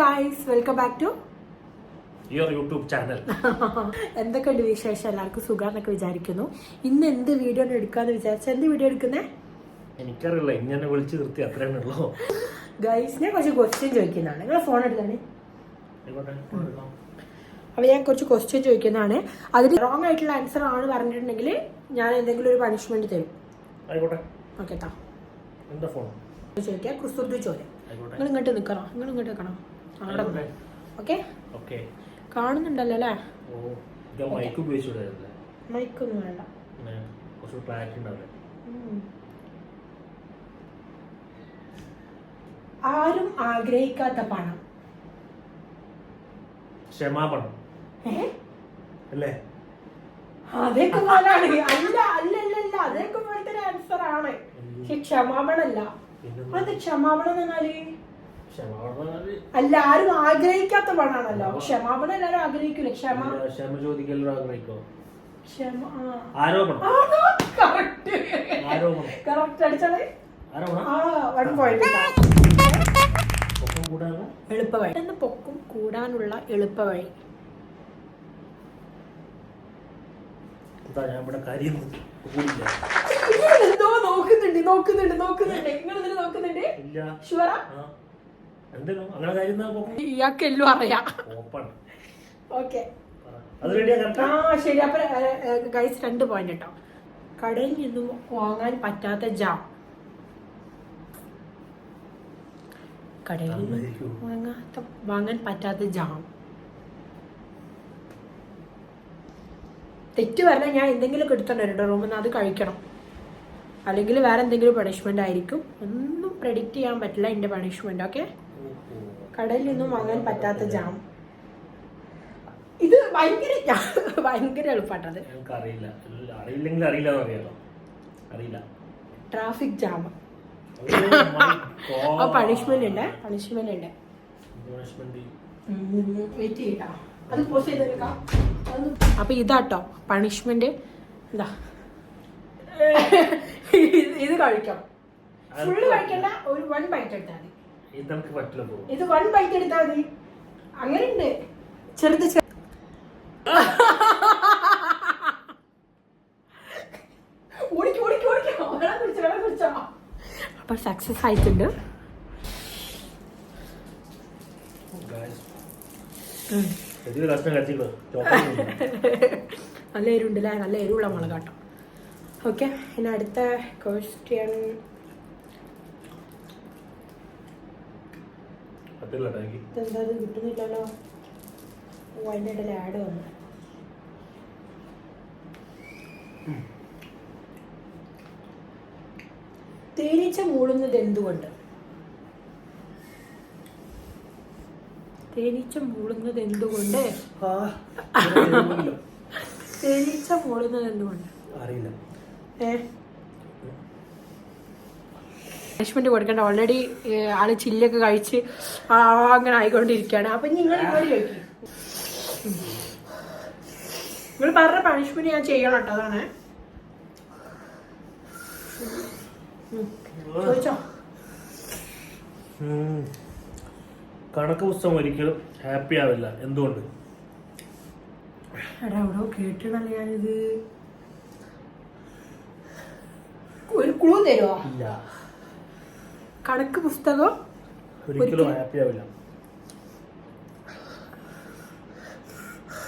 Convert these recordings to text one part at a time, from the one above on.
Guys welcome back to your YouTube channel എന്തൊക്കെയുണ്ട് വിശേഷം? എല്ലാവർക്കും സുഖാന്നൊക്കെ വിചാരിക്കുന്നു. ഇന്ന് എന്ത് വീഡിയോ എടുക്കാന്ന് വിചാരിച്ച എന്ത് വീഡിയോ എടുക്കുന്നേ? എനിക്കറിയില്ല ഇങ്ങനെ വിളിച്ചു നിർത്തി അത്രേ ഉള്ളൂ. ഗൈസ് ഞാൻ കുറച്ച് ക്വസ്റ്റ്യൻ ചോദിക്കുന്നതാണ്. നിങ്ങളെ ഫോൺ എടുത്താണ് അപ്പൊ അപ്പോൾ ഞാൻ കുറച്ച് ക്വസ്റ്റ്യൻ ചോദിക്കുന്നതാണ്. അതിൽ റോങ് ആയിട്ടുള്ള ആൻസർ ആണ് പറഞ്ഞിട്ടുണ്ടെങ്കിൽ ഞാൻ എന്തെങ്കിലും ഒരു പണിഷ്മെന്റ് തരും. ആയിക്കോട്ടെ. ഓക്കെ താ എന്താ ഫോൺ ചോദിക്കാം കുസൃതി ചോദ്യം. നിങ്ങൾ ഇങ്ങോട്ട് നിൽക്കണോ നിങ്ങൾ ഇങ്ങോട്ട് നിൽക്കണോ അവിടെ. ഓക്കെ? കാണുന്നുണ്ടല്ലോ അല്ലേ മൈക്കൊന്നും വേണ്ട. ആരും ആഗ്രഹിക്കാത്ത പണം. ക്ഷമാപണം. അല്ലേ? അതൊക്കെ പോലാണ്. അല്ല അല്ല അല്ല അല്ല. അതൊക്കെ പോലത്തെ ആൻസർ ആണ്. പക്ഷെ ക്ഷമാപണല്ല. അത് ക്ഷമാപണം എന്ന് പറഞ്ഞാൽ ക്ഷമാപണം പറഞ്ഞാൽ? അല്ല ആരും ആഗ്രഹിക്കാത്ത പണാണല്ലോ ക്ഷമാപണം എല്ലാരും ആഗ്രഹിക്കൂല? ക്ഷമ ക്ഷമ ചോദിക്കലോ ആഗ്രഹിക്കോ? ക്ഷമ ആരോപണം? കറക്റ്റ്. ആരോപണം? കറക്റ്റ് ആ വൺ പോയിന്റ് എളുപ്പവഴി. എന്ന് പൊക്കും കൂടാനുള്ള എളുപ്പവഴി. നോക്കുന്നുണ്ട് നോക്കുന്നുണ്ട് നോക്കുന്നുണ്ട്. നിങ്ങൾ നോക്കുന്നുണ്ട്? ഇല്ല. ഷുവറ? ആ. എന്തേലും അങ്ങനെ കാര്യം ഇയാൾക്ക് എല്ലാം അറിയാം. ഓപ്പാണ്. ഓക്കെ. അത് റെഡിയാ ആ ശരി. അപ്പൊ ഗൈസ് രണ്ട് പോയിന്റ് കേട്ടോ കടയിൽ നിന്നും വാങ്ങാൻ പറ്റാത്ത ജാം കടയിൽ നിന്നും വാങ്ങാത്ത വാങ്ങാൻ പറ്റാത്ത ജാം തെറ്റ് പറഞ്ഞാൽ ഞാൻ എന്തെങ്കിലും എടുത്തോണ്ട് വരട്ടോ. റൂമിൽ നിന്ന് അത് കഴിക്കണം. അല്ലെങ്കിൽ വേറെ എന്തെങ്കിലും പണിഷ്മെന്റ് ആയിരിക്കും. ഒന്നും പ്രെഡിക്റ്റ് ചെയ്യാൻ പറ്റില്ല എന്റെ പണിഷ്മെന്റ് ഓക്കെ കടയിൽ നിന്നും വാങ്ങാൻ പറ്റാത്ത ജാം. ഇത് ഭയങ്കര ഭയങ്കര എളുപ്പാട്ടത്. അറിയില്ല അറിയില്ലെങ്കിൽ അറിയില്ല അറിയാലോ അറിയില്ല. Traffic jam. പണിഷ്മെന്റ് ഉണ്ട് പണിഷ്മെന്റ് ഉണ്ട്. Punishment. വെയിറ്റ് ചെയ്യട്ടാ. അത് പോസ് ചെയ്തെടുക്കാം അപ്പൊ ഇതാട്ടോ പണിഷ്മെന്റ് എന്താ? ഇത് കഴിക്കാം കഴിക്കണം ഫുള്ള് കഴിക്കണ്ട ഒരു വൺ ബൈറ്റ് എടുത്താൽ മതി. നമുക്ക് പറ്റില്ല പോകും ഇത് വൺ ബൈറ്റ് എടുത്താൽ മതി. അങ്ങനെ ഉണ്ട് ചെറുത് അപ്പൊ സക്സസ് ആയിട്ടുണ്ട്. നല്ല എരിവുണ്ടല്ലേ നല്ല എരിവുള്ള മുളകാട്ടോ. കേട്ടോ ഓക്കെ ഇനി അടുത്ത ക്വസ്റ്റ്യൻ പറ്റില്ല ടാങ്കി ഇതെന്താ ഇത് കിട്ടുന്നില്ലല്ലോ. ഓ അതിന്റെ ഇടയിൽ ആഡ് വന്നു. തേനീച്ച മൂളുന്നത് എന്തുകൊണ്ട്? തേനീച്ച മൂളുന്നത് എന്തുകൊണ്ട്? തേനീച്ച മൂളുന്നത് എന്തുകൊണ്ട്? അറിയില്ല. ഏ? പണിഷ്മെന്റ് കൊടുക്കണ്ട. ഓൾറെഡി ആൾ ചില്ലൊക്കെ കഴിച്ച് അങ്ങനെ ആയിക്കൊണ്ടിരിക്കുകയാണ്. അപ്പൊ നിങ്ങൾ നിങ്ങൾ പറഞ്ഞ പണിഷ്മെന്റ് ഞാൻ ചെയ്യണം കേട്ടോ അതാണ്. ചോദിച്ചോ. കണക്ക് പുസ്തകം ഒരിക്കലും ഹാപ്പി ആവില്ല. എന്തുകൊണ്ട്? എടാ എവിടോ ഞാനിത് ഒരു ക്ലൂ തരുമോ ഇല്ല. കണക്ക് പുസ്തകം ഒരിക്കലും ഹാപ്പി ആവില്ല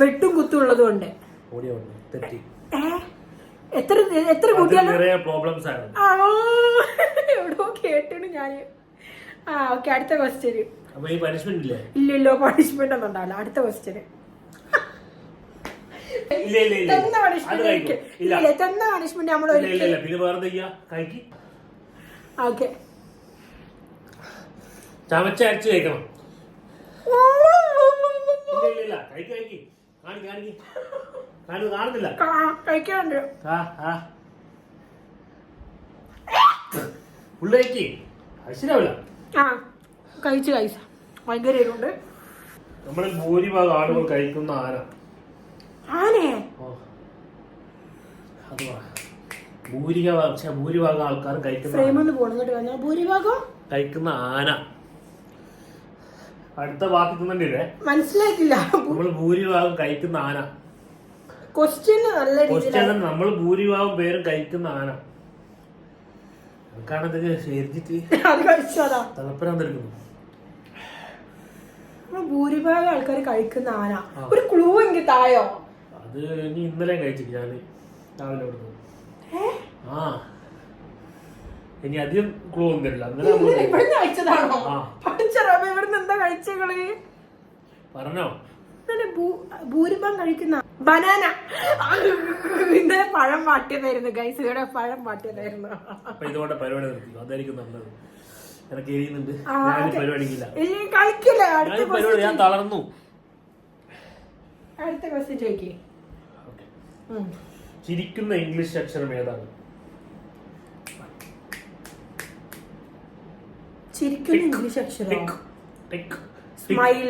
വെട്ടും കുത്തും ഉള്ളത് കൊണ്ട്. എത്ര എത്ര പ്രോബ്ലംസ് ആണ്. കേട്ടിട്ട് ഞാൻ. ആ ഓക്കെ അടുത്ത ക്വസ്റ്റ്യൻ ഇല്ലല്ലോ പണിഷ്മെന്റ് ഒന്നും ഉണ്ടാവില്ല. അടുത്ത ക്വസ്റ്റ്യൻ തന്ന പണിഷ്മെന്റ് നമ്മൾ ഓക്കെ ചമച്ച അരച്ച് കഴിക്കണം ഇല്ല ഇല്ല ഇല്ല. കഴിക്ക് കഴിക്ക്. കാണിക്ക് കാണിക്ക്. കാണു കാണുന്നില്ല. ആ ആ. ഉള്ള കഴിക്ക്. ശരിയാവില്ല ആ കഴിച്ചു കഴിച്ച. ഭയങ്കര എരിവുണ്ട്. നമ്മളിൽ ഭൂരിഭാഗം ആളുകൾ കഴിക്കുന്ന ആന? ആനേ. അത് ഭൂരിഭാഗം ഭൂരിഭാഗം ആൾക്കാരും കഴിക്കുന്ന ഭൂരിഭാഗം? കഴിക്കുന്ന ആന. അടുത്ത വാക്ക് തിന്നണ്ടില്ലേ മനസ്സിലായിട്ടില്ല. നമ്മൾ ഭൂരിഭാഗം കഴിക്കുന്ന ആന. ക്വസ്റ്റ്യൻ നല്ല രീതിയിൽ ക്വസ്റ്റ്യൻ നമ്മൾ ഭൂരിഭാഗം പേരും കഴിക്കുന്ന ആന. നമുക്കാണത് ശരിച്ചിട്ട് അത് കഴിച്ചതാ തലപ്പരാൻ തരുന്നു നമ്മൾ ഭൂരിഭാഗം ആൾക്കാർ കഴിക്കുന്ന ആന. ഒരു ക്ലൂ എങ്കിൽ തായോ? അത് ഇനി ഇന്നലെ കഴിച്ചിട്ട് ഞാൻ രാവിലെ കൊടുത്തു ഏ? ആ. ഇനി അധികം ക്ലൂ ഒന്നും തരില്ല. നമ്മൾ ഇങ്ങനെ ഇവിടുന്ന് കഴിച്ചതാണോ? ആ. പഠിച്ച റബ ഇവിടുന്ന് എന്താ കഴിച്ചകൾ പറഞ്ഞോ? ഇന്നലെ ഭൂ- ഭൂരിഭാഗം കഴിക്കുന്ന ബനാന. ഇന്നലെ പഴം മാറ്റിയതായിരുന്നു ഗൈസ് ഇവിടെ പഴം മാറ്റിയതായിരുന്നു അപ്പൊ ഇതോടെ പരിപാടി നിർത്തി. അതായിരിക്കും നല്ലത്. എനിക്ക് എരിയുന്നുണ്ട്. ആ, ഞാൻ ഓക്കേ. പരിപാടിക്കില്ല. ഇല്ല കളിക്കില്ല. അടുത്ത ഞാൻ പരിപാടി ഞാൻ തളർന്നു. അടുത്ത ക്വസ്റ്റ്യൻ ചോദിക്കേ. ചിരിക്കുന്ന ഇംഗ്ലീഷ് അക്ഷരം ഏതാണ്? ചിരിക്കുന്ന ഇംഗ്ലീഷ് അക്ഷരം. സ്മൈൽ?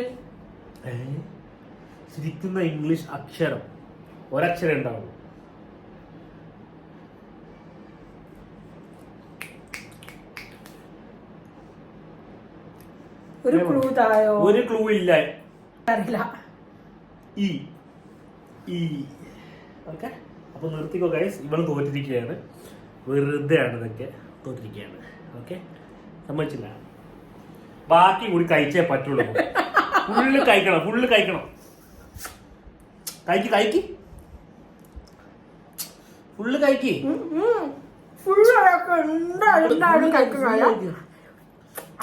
ചിരിക്കുന്ന ഇംഗ്ലീഷ് അക്ഷരം. ഒരക്ഷരം ഉണ്ടാവും ഒരു ക്ലൂ തായോ? ഒരു ക്ലൂ ഇല്ല. അറിയില്ല. ഇ ഇ ഓക്കെ അപ്പൊ നിർത്തിക്കോ ഗൈസ് ഇവൾ തോറ്റിരിക്കുകയാണ്. വെറുതെയാണ് ഇതൊക്കെ തോറ്റിരിക്കുകയാണ്. ഓക്കെ സമ്മതിച്ചില്ല. ബാക്കി കൂടി കഴിച്ചേ പറ്റുള്ളൂ. ഫുള്ള് കഴിക്കണം ഫുള്ള് കഴിക്കണം. കഴിക്ക് കഴിക്ക്. ഫുള്ള് കഴിക്ക്.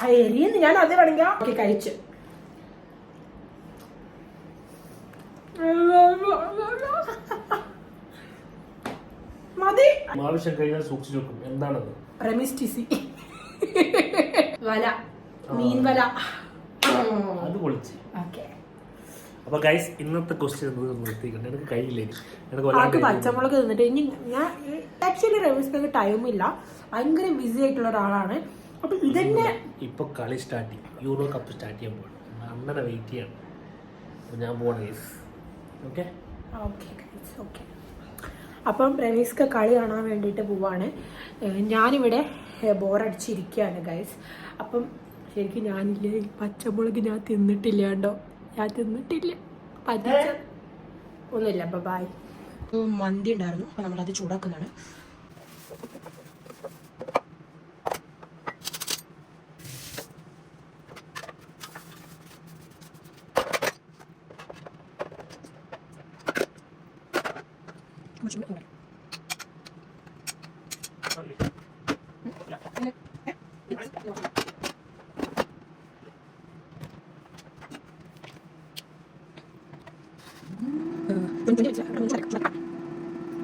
എരിയെന്ന്. ഞാൻ അത് വേണമെങ്കിൽ കഴിച്ചു. മതി. കഴിഞ്ഞാൽ സൂക്ഷിച്ചു നോക്കും എന്താണത്? റെമിസ്റ്റിസി. വല. മീൻ വല അത് പൊളിച്ച്. ഓക്കെ. അപ്പൊ ഗൈസ് ഇന്നത്തെ ക്വസ്റ്റ്യൻ എനിക്ക് കഴിയില്ല എനിക്ക് പച്ചമുളക് തിന്നിട്ട്? ഇനി ഞാൻ ആക്ച്വലി റെവിസ്പേക്ക് ടൈം ഇല്ല. ഭയങ്കര ബിസി ആയിട്ടുള്ള ഒരാളാണ്. അപ്പൊ ഇതന്നെ ഇപ്പൊ കളി സ്റ്റാർട്ട് ചെയ്യും. യൂറോ കപ്പ് സ്റ്റാർട്ട് ചെയ്യാൻ പോകണം അങ്ങനെ വെയിറ്റ് ചെയ്യണം. അപ്പൊ ഞാൻ പോകണം ഗൈസ് ഓക്കെ ഓക്കെ ഓക്കെ അപ്പം റമീസ്ക്ക് കളി കാണാൻ വേണ്ടിയിട്ട് പോവാണ്. ഞാനിവിടെ ബോറടിച്ചിരിക്കുകയാണ് ഗൈസ് അപ്പം ശരിക്കും ഞാനില്ല? പച്ചമുളക് ഞാൻ തിന്നിട്ടില്ല കേട്ടോ ഞാൻ തിന്നിട്ടില്ല. പറ്റിച്ച ഒന്നുമില്ല അപ്പം ബായ് മന്തി ഉണ്ടായിരുന്നു. അപ്പം നമ്മളത് ചൂടാക്കുന്നതാണ് കുറച്ചും കൂടി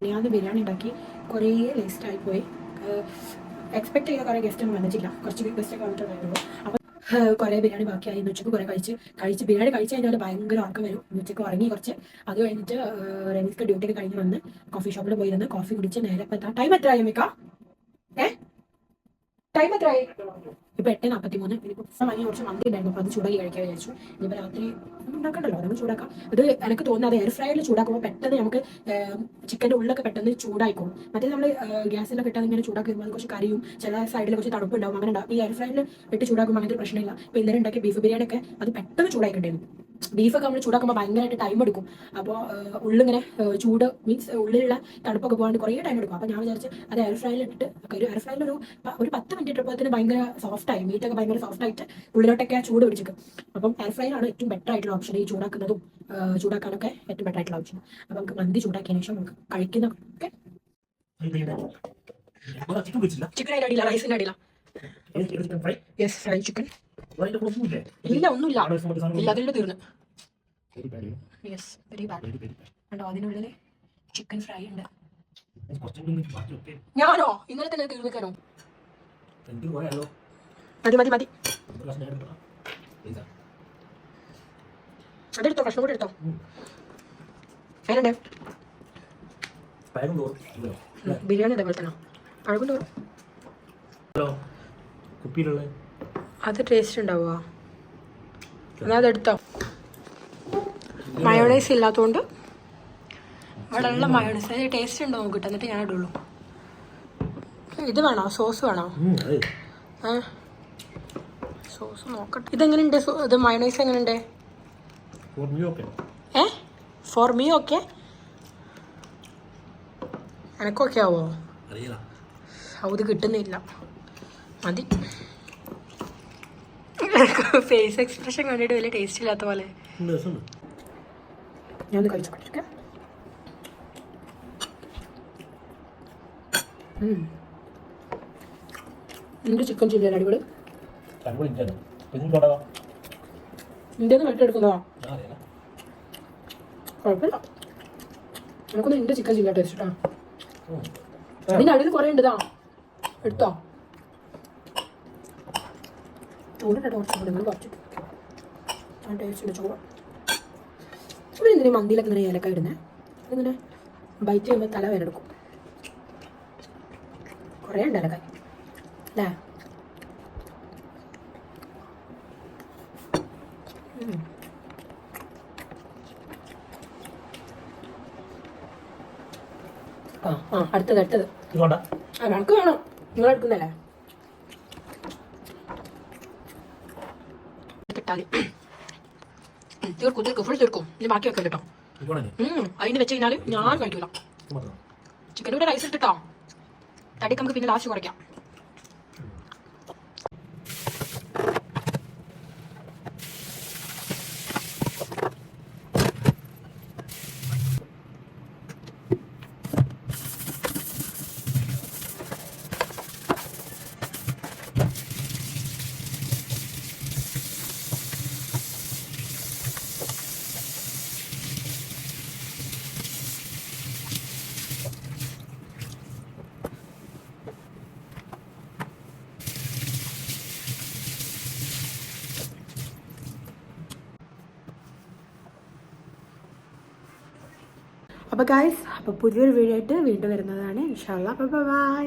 ഞാൻ ബിരിയാണി ഉണ്ടാക്കി കുറേ വേസ്റ്റ് ആയി പോയി. എക്സ്പെക്ട് ചെയ്ത കുറേ ഗസ്റ്റ് ഒന്നും വന്നിട്ടില്ല. കുറച്ച് ഗസ്റ്റ് ഒക്കെ വന്നിട്ടുണ്ടായിരുന്നു. അപ്പോൾ കുറേ ബിരിയാണി ബാക്കിയായി. എന്ന് ഉച്ചയ്ക്ക് കുറേ കഴിച്ച് കഴിച്ച് ബിരിയാണി കഴിച്ച് കഴിഞ്ഞാൽ ഭയങ്കര ഉറക്കം വരും. ഇന്ന് ഉച്ചയ്ക്ക് ഉറങ്ങി കുറച്ച് അത് കഴിഞ്ഞിട്ട് റമീസ്ക്ക് ഡ്യൂട്ടിക്ക് കഴിഞ്ഞ് വന്ന് കോഫി ഷോപ്പിൽ പോയി വന്ന് കോഫി കുടിച്ച് നേരെ ടൈം ടൈം എത്രയായി മിക്ക ഏ? ടൈം എത്രയായി? ഇപ്പൊ എട്ട് നാൽപ്പത്തി മൂന്ന് ഇനിയിപ്പോൾ വാങ്ങി കുറച്ച് മന്തി ഉണ്ടായിരുന്നു അപ്പൊ അത് ചൂടാക്കി കഴിക്കാൻ വിചാരിച്ചു. ഇനിയിപ്പോ രാത്രി ഉണ്ടാക്കണ്ടല്ലോ. നമുക്ക് ചൂടാക്കാം. അത് എനിക്ക് തോന്നുന്നത് എയർ ഫ്രൈയിൽ ചൂടാക്കുമ്പോൾ പെട്ടെന്ന് നമുക്ക് ചിക്കന്റെ ഉള്ളൊക്കെ പെട്ടെന്ന് ചൂടായിക്കോളും. മറ്റേ നമ്മൾ ഗ്യാസിലൊക്കെ ഇട്ടാൽ ഇങ്ങനെ ചൂടാക്കി വരുമ്പോൾ അത് കുറച്ച് കറിയും ചില സൈഡിൽ കുറച്ച് തണുപ്പ് ഉണ്ടാവും അങ്ങനെ ഉണ്ടാവും ഈ എയർ ഫ്രൈയിൽ ഇട്ട് ചൂടാക്കുമ്പോൾ അങ്ങനത്തെ പ്രശ്നമില്ല. ഇപ്പൊ ഇന്നലെ ഉണ്ടാക്കിയ ബീഫ് ബിരിയാണി ഒക്കെ അത് പെട്ടെന്ന് ചൂടായിക്കിട്ടായിരുന്നു ബീഫൊക്കെ നമ്മൾ ചൂടാക്കുമ്പോൾ ഭയങ്കരമായിട്ട് ടൈം എടുക്കും. അപ്പോൾ ഉള്ളിങ്ങനെ ചൂട് മീൻസ് ഉള്ളിലുള്ള തണുപ്പൊക്കെ പോകാണ്ട് കുറേ ടൈം എടുക്കും. അപ്പോൾ ഞാൻ വിചാരിച്ച് അത് എയർ ഫ്രൈയിൽ ഇട്ടിട്ട് ഒരു എയർ ഫ്രൈയിൽ ഒരു ഒരു പത്ത് മിനിറ്റ് ഇട്ടപ്പോഴത്തേന് ഭയങ്കര സോഫ്റ്റ് ആയി. മീറ്റൊക്കെ ഭയങ്കര സോഫ്റ്റ് ആയിട്ട് ഉള്ളിലോട്ടൊക്കെ ചൂട് പിടിച്ചിരിക്കും. അപ്പം എയർ ഫ്രൈയിലാണ് ഏറ്റവും ബെറ്റർ ആയിട്ടുള്ള ഓപ്ഷൻ ഈ ചൂടാക്കുന്നതും ചൂടാക്കാനൊക്കെ ഏറ്റവും ബെറ്റർ ആയിട്ടുള്ള ഓപ്ഷൻ അപ്പം നമുക്ക് മന്തി ചൂടാക്കിയതിന് ശേഷം നമുക്ക് കഴിക്കുന്നതൊക്കെ ചിക്കൻ അതിന്റെ റൈസിന്റെ ഫ്രൈ യെസ് ഫ്രൈ ചിക്കൻ ഇല്ല ഒന്നുമില്ല. ആടെ വെക്കുമ്പോൾ ഇല്ല അതിൽ തീർന്നു. Yes very bad. കണ്ടോ അതിനുള്ളിൽ ചിക്കൻ ഫ്രൈ ഉണ്ട്. ഞാനോ? ഇന്നലെ തന്നെ തീർന്നിക്കാനോ മതി മതി മതി. അതെടുത്തോ കഷ്ണം കൂടി എടുത്തോ. ഇല്ലോ. ബിരിയാണി അതേപോലെ തന്നെ. അഴകും തോറും. ഹലോ. കുപ്പിയിലുള്ള? അത് ടേസ്റ്റ് ഉണ്ടാവുക എന്നാൽ അതെടുത്തോ മയോണൈസ് ഇല്ലാത്തതുകൊണ്ട് ഉള്ള മയോണൈസ് അതിന് ടേസ്റ്റ് ഉണ്ടോ നോക്കിട്ട് എന്നിട്ട് ഞാൻ ഇടുള്ളൂ. ഇത് വേണോ? സോസ് വേണോ? ഏ? സോസ് നോക്കട്ടെ. ഇതെങ്ങനെയുണ്ട്? ഇത് മയോണൈസ് എങ്ങനെയുണ്ട്? ഓക്കെ ഏ? ഫോർ മീ ഓക്കെ എനക്കൊക്കെ ആവോ? അത് കിട്ടുന്നില്ല. മതി. ഫേസ് എക്സ്പ്രഷൻ കണ്ടിട്ട് വലിയ ടേസ്റ്റ് ഇല്ലാത്ത പോലെ. ഞാൻ ഒന്ന് കഴിച്ചോട്ടെ നിന്റെ ചിക്കൻ ചില്ലി അടിപൊളി. ഇന്ത്യന്ന് വെട്ടിയെടുക്കുന്നതാ കുഴപ്പമില്ല. നമുക്കൊന്ന് നിന്റെ ചിക്കൻ ചില്ലി ടേസ്റ്റ് കേട്ടോ ഉം. അതിന്റെ അടിയിൽ കുറെ ഉണ്ട് ഇതാ എടുത്തോ? ചൂടിട്ടോ കുറച്ച് കൂടി നമ്മൾ കുറച്ചിട്ട് ആ ടേസ്റ്റ് ഉണ്ട് ചോറ്. ഇവിടെ എന്തിനാ മന്തിയിലൊക്കെ ഇങ്ങനെ ഏലക്ക ഇടുന്നത് ഇങ്ങനെ ബൈറ്റ് ചെയ്യുമ്പോൾ തല വേനെടുക്കും കുറേ ഉണ്ട് ഏലക്കായ. അല്ലേ. ആ ആ അടുത്തത് അടുത്തത്. ആ കണക്ക് വേണം. നിങ്ങൾ എടുക്കുന്നല്ലേ കിട്ടാതി തീർക്കും തീർക്കും ഫുൾ തീർക്കും ഇനി ബാക്കി വെക്കല്ലോ കേട്ടോ. അതിന് വെച്ച് കഴിഞ്ഞാൽ ഞാൻ കഴിക്കൂല. ഇത് ചിക്കൻ കൂടെ റൈസ് ഇട്ടിട്ടോ? തടിക്ക് നമുക്ക് പിന്നെ ലാസ്റ്റ് കുറയ്ക്കാം. അപ്പോൾ ഗായ്സ് അപ്പോൾ പുതിയൊരു വീഡിയോ ആയിട്ട് വീണ്ടും വരുന്നതാണ്. ഇൻഷാല്ല അപ്പോൾ ബൈ